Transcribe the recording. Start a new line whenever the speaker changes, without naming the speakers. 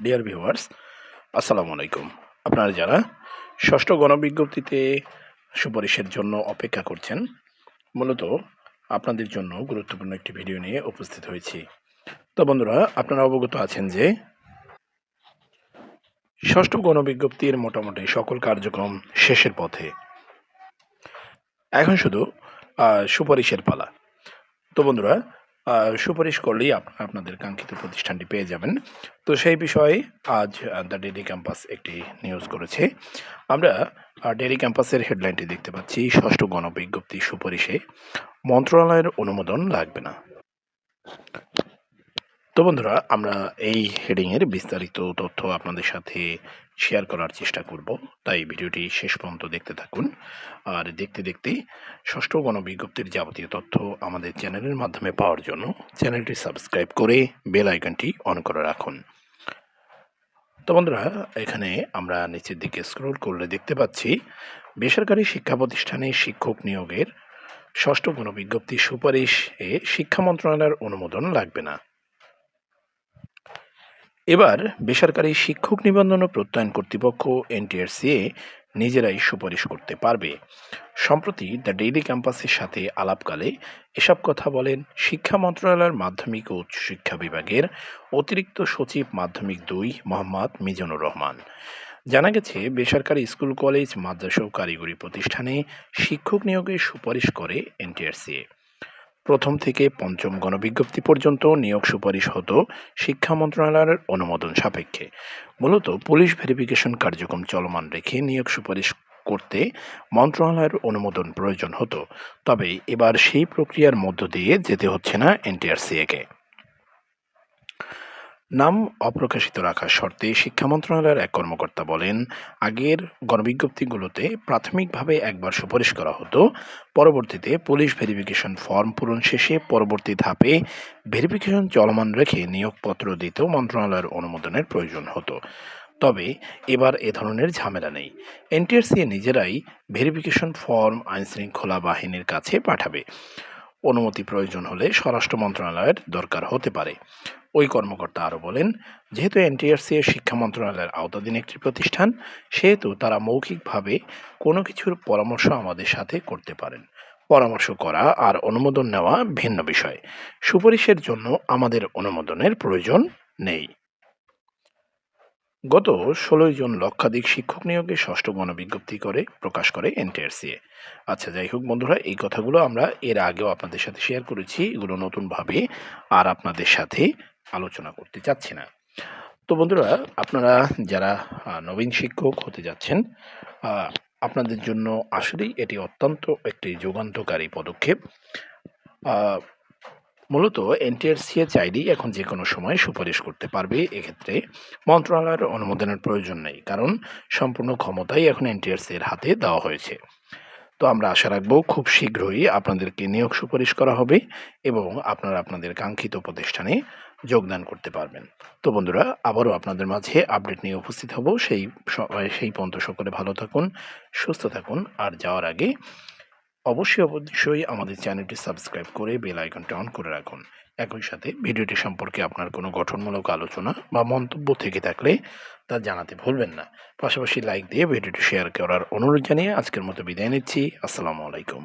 Dear viewers আসসালামু আলাইকুম। আপনারা যারা ষষ্ঠ গণবিজ্ঞপ্তিতে সুপারিশের জন্য অপেক্ষা করছেন, মূলত আপনাদের জন্য গুরুত্বপূর্ণ একটি ভিডিও নিয়ে উপস্থিত হয়েছি। তো বন্ধুরা, আপনারা অবগত আছেন যে ষষ্ঠ গণবিজ্ঞপ্তির মোটামুটি সকল কার্যক্রম শেষের পথে। এখন শুধু সুপারিশের পালা। তো বন্ধুরা সুপারিশ করলেই আপ- আপনাদের কাঙ্ক্ষিত প্রতিষ্ঠানটি পেয়ে যাবেন। তো সেই বিষয়ে আজ দ্য ডেলি ক্যাম্পাস একটি নিউজ করেছে। আমরা ডেলি ক্যাম্পাসের হেডলাইনটি দেখতে পাচ্ছি, ষষ্ঠ গণবিজ্ঞপ্তি সুপারিশে। মন্ত্রণালয়ের অনুমোদন লাগবে না। তো বন্ধুরা, আমরা এই হেডিংয়ের বিস্তারিত তথ্য আপনাদের সাথে শেয়ার করার চেষ্টা করব। তাই ভিডিওটি শেষ পর্যন্ত দেখতে থাকুন। আর দেখতে দেখতে ষষ্ঠ গণবিজ্ঞপ্তির যাবতীয় তথ্য আমাদের চ্যানেলের মাধ্যমে পাওয়ার জন্য চ্যানেলটি সাবস্ক্রাইব করে বেল আইকনটি অন করে রাখুন। তো বন্ধুরা, এখানে আমরা নিচের দিকে স্ক্রল করলে দেখতে পাচ্ছি, বেসরকারি শিক্ষা প্রতিষ্ঠানে শিক্ষক নিয়োগের ষষ্ঠ গণবিজ্ঞপ্তি সুপারিশ এ শিক্ষা মন্ত্রণালয়ের অনুমোদন লাগবে না। এবার বেসরকারি শিক্ষক নিবন্ধন ও প্রত্যয়ন কর্তৃপক্ষ, এনটিআরসিএ, নিজেরাই সুপারিশ করতে পারবে। সম্প্রতি দ্য ডেইলি ক্যাম্পাসের সাথে আলাপকালে এসব কথা বলেন শিক্ষা মন্ত্রণালয়ের মাধ্যমিক ও উচ্চশিক্ষা বিভাগের অতিরিক্ত সচিব মাধ্যমিক দুই মোহাম্মদ মিজানুর রহমান। জানা গেছে, বেসরকারি স্কুল, কলেজ, মাদ্রাসা ও কারিগরি প্রতিষ্ঠানে শিক্ষক নিয়োগের সুপারিশ করে এনটিআরসিএ। প্রথম থেকে পঞ্চম গণবিজ্ঞপ্তি পর্যন্ত নিয়োগ সুপারিশ হতো শিক্ষা মন্ত্রণালয়ের অনুমোদন সাপেক্ষে। মূলত পুলিশ ভেরিফিকেশন কার্যক্রম চলমান রেখে নিয়োগ সুপারিশ করতে মন্ত্রণালয়ের অনুমোদন প্রয়োজন হতো। তবে এবার সেই প্রক্রিয়ার মধ্য দিয়ে যেতে হচ্ছে না এনটিআরসিএকে নাম অপ্রকাশিত রাখার শর্তে শিক্ষা মন্ত্রণালয়ের এক কর্মকর্তা বলেন, আগের গণবিজ্ঞপ্তিগুলোতে প্রাথমিকভাবে একবার সুপারিশ করা হতো, পরবর্তীতে পুলিশ ভেরিফিকেশন ফর্ম পূরণ শেষে পরবর্তী ধাপে ভেরিফিকেশন চলমান রেখে নিয়োগপত্র দিতেও মন্ত্রণালয়ের অনুমোদনের প্রয়োজন হতো। তবে এবার এ ধরনের ঝামেলা নেই। এনটিআরসি নিজেরাই ভেরিফিকেশন ফর্ম, আইনশৃঙ্খলা বাহিনীর কাছে পাঠাবে। অনুমতি প্রয়োজন হলে স্বরাষ্ট্র মন্ত্রণালয়ের দরকার হতে পারে। ওই কর্মকর্তা আরও বলেন, যেহেতু এনটিআরসি শিক্ষা মন্ত্রণালয়ের আওতাধীন একটি প্রতিষ্ঠান, সেহেতু তারা মৌখিকভাবে কোনো কিছুর পরামর্শ আমাদের সাথে করতে পারেন। পরামর্শ করা আর অনুমোদন নেওয়া ভিন্ন বিষয়। সুপারিশের জন্য আমাদের অনুমোদনের প্রয়োজন নেই। গত ষোলোই জুন লক্ষাধিক শিক্ষক নিয়োগে ষষ্ঠ গণবিজ্ঞপ্তি করে প্রকাশ করে এনটিআরসিএ আচ্ছা যাই হোক বন্ধুরা, এই কথাগুলো আমরা এর আগেও আপনাদের সাথে শেয়ার করেছি, এগুলো নতুনভাবে আর আপনাদের সাথে আলোচনা করতে চাচ্ছি না। তো বন্ধুরা, আপনারা যারা নবীন শিক্ষক হতে যাচ্ছেন আপনাদের জন্য আসলেই এটি অত্যন্ত একটি যুগান্তকারী পদক্ষেপ। মূলত এনটিআরসিএ চাইলেই এখন যে কোনো সময় সুপারিশ করতে পারবে এক্ষেত্রে। মন্ত্রণালয়ের অনুমোদনের প্রয়োজন নেই, কারণ সম্পূর্ণ ক্ষমতাই এখন এনটিআরসি এর হাতে দেওয়া হয়েছে। তো আমরা আশা রাখব খুব শীঘ্রই আপনাদেরকে নিয়োগ সুপারিশ করা হবে এবং আপনারা আপনাদের কাঙ্ক্ষিত প্রতিষ্ঠানে যোগদান করতে পারবেন। তো বন্ধুরা, আবারও আপনাদের মাঝে আপডেট নিয়ে উপস্থিত হব। সেই সেই পর্যন্ত সকলে ভালো থাকুন, সুস্থ থাকুন। আর যাওয়ার আগে অবশ্যই অবশ্যই আমাদের চ্যানেলটি সাবস্ক্রাইব করে বেল আইকনটি অন করে রাখুন। একই সাথে ভিডিওটি সম্পর্কে আপনার কোনো গঠনমূলক আলোচনা বা মন্তব্য থেকে থাকলে তা জানাতে ভুলবেন না। পাশাপাশি লাইক দিয়ে ভিডিওটি শেয়ার করার অনুরোধ জানিয়ে আজকের মতো বিদায় নিচ্ছি। আসসালামু আলাইকুম।